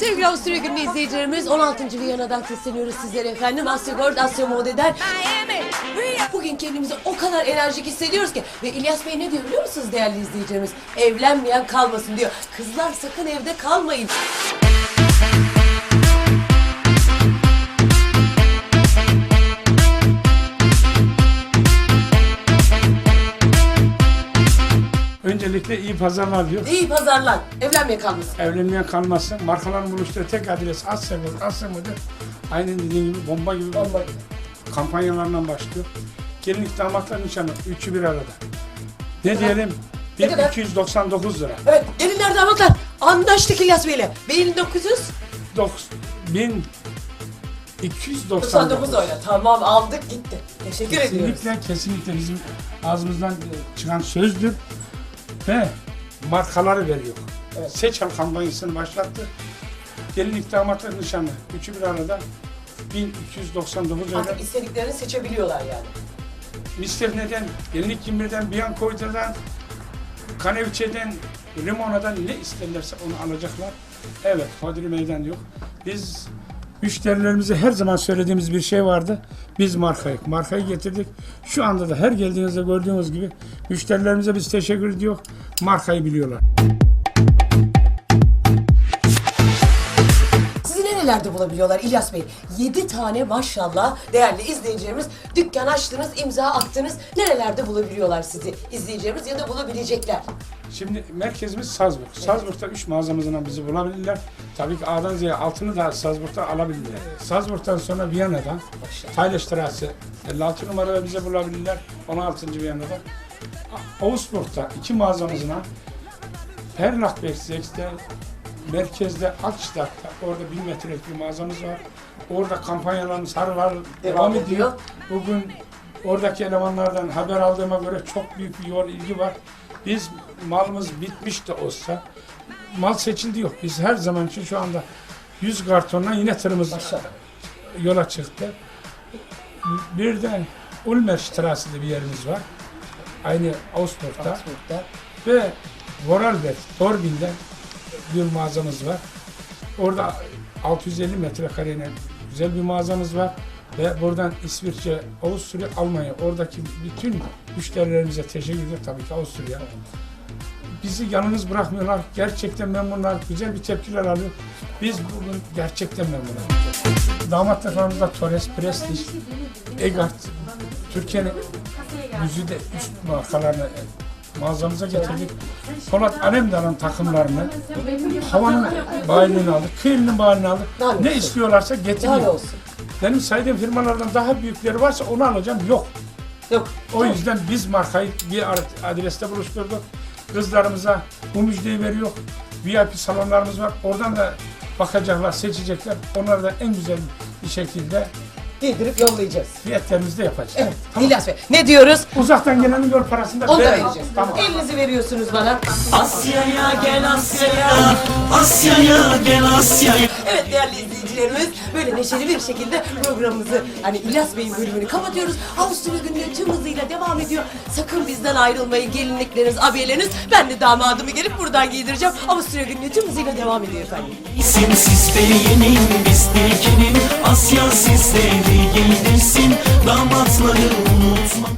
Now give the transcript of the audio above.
Sevgili Avusturya Günü izleyicilerimiz 16. Viyana'dan sesleniyoruz sizlere efendim. Asya Gold, Asya Mode'den. Bugün kendimizi o kadar enerjik hissediyoruz ki. Ve İlyas Bey ne diyor biliyor musunuz değerli izleyicilerimiz? Evlenmeyen kalmasın diyor. Kızlar sakın evde kalmayın. Öncelikle iyi pazarlar diyor. İyi pazarlar. Evlenmeyen kalmasın. Evlenmeyen kalmasın. Markaların buluştuğu tek adres Asya Gold, Asya Model. Aynen dediğin gibi bomba gibi Bomba gibi. kampanyalarından başlıyor. Gelinlik damatlar nişanı. Üçü bir arada. Ne diyelim? Ne kadar? 1299 lira. Evet gelinler damatlar anlaştık İlyas Bey'le. 1999 Dokuz- 1299. öyle. Tamam aldık gitti. Teşekkür ediyoruz. Kesinlikle kesinlikle bizim ağzımızdan e, çıkan sözdür ve markaları veriyor. Evet. Seç al kampanyasını başlattı. Gelinlik damatlar nişanı. Üçü bir arada 1299 lira. Artık istediklerini seçebiliyorlar yani. Mister neden? Gelinlik 21'den, Bianco'dan, Kaneviçe'den, Limona'dan ne isterlerse onu alacaklar. Evet, Hodri Meydan yok. Biz müşterilerimize her zaman söylediğimiz bir şey vardı. Biz markayı, markayı getirdik. Şu anda da her geldiğinizde gördüğünüz gibi müşterilerimize biz teşekkür ediyor. Markayı biliyorlar. Sizi nerelerde bulabiliyorlar İlyas Bey? 7 tane maşallah değerli izleyicilerimiz dükkan açtınız, imza attınız. Nerelerde bulabiliyorlar sizi izleyicilerimiz ya da bulabilecekler? Şimdi merkezimiz Salzburg. Salzburg'da 3 mağazamızdan bizi bulabilirler. Tabii ki A'dan Z'ye altını da Salzburg'da alabilirler. Salzburg'dan sonra Viyana'dan Taylestrasse 56 numarada bize bulabilirler. 16. Viyana'da. Augsburg'da iki mağazamızla Perlachberg 6'de merkezde Altstadt'ta orada 1000 metrelik bir mağazamız var. Orada kampanyalarımız har har devam ediyor. ediyor. Bugün oradaki elemanlardan haber aldığıma göre çok büyük bir yol ilgi var. Biz malımız bitmiş de olsa mal seçildi yok. Biz her zaman için şu anda 100 kartonla yine tırımız yola çıktı. Bir de Ulmerstrasse'de bir yerimiz var. Aynı Augsburg'da. Augsburg'da. Ve Vorarlberg, Dorbin'de bir mağazamız var. Orada 650 metrekareyle güzel bir mağazamız var. Ve buradan İsviçre, Avusturya, Almanya oradaki bütün müşterilerimize teşekkür ediyorum. Tabii ki Avusturya. Bizi yalnız bırakmıyorlar. Gerçekten memnunlar. Güzel bir tepkiler alıyor. Biz bugün gerçekten memnunuz. Damatlıklarımızda Torres, Prestige, Egart, Türkiye'nin yüzüde üst markalarını mağazamıza getirdik. Polat Alemdar'ın takımlarını havanın bayilini aldık, kıyılının bayilini aldık. Ne olsun? istiyorlarsa getiriyor. Benim saydığım firmalardan daha büyükleri varsa onu alacağım. Yok. Yok. O yüzden biz markayı bir adreste buluşturduk. Kızlarımıza bu müjdeyi veriyor. VIP salonlarımız var. Oradan da bakacaklar, seçecekler. Onları da en güzel bir şekilde Giydirip yollayacağız. fiyatlarımızı da yapacağız. Evet. Tamam. İlyas Bey ne diyoruz? Uzaktan gelenin yol parasını da Onu da verelim. vereceğiz. Tamam. Elinizi veriyorsunuz bana. Asya'ya gel Asya'ya Asya'ya gel Asya'ya Evet değerli izleyicilerimiz böyle neşeli bir şekilde programımızı hani İlyas Bey'in bölümünü kapatıyoruz. Avusturya günlüğü tüm hızıyla devam ediyor. Sakın bizden ayrılmayın gelinlikleriniz, abiyeleriniz. Ben de damadımı gelip buradan giydireceğim. Avusturya günlüğü tüm hızıyla devam ediyor efendim. İsim sizleri yenin biz dilekinin Asya sizleri giydirsin Damatları unutma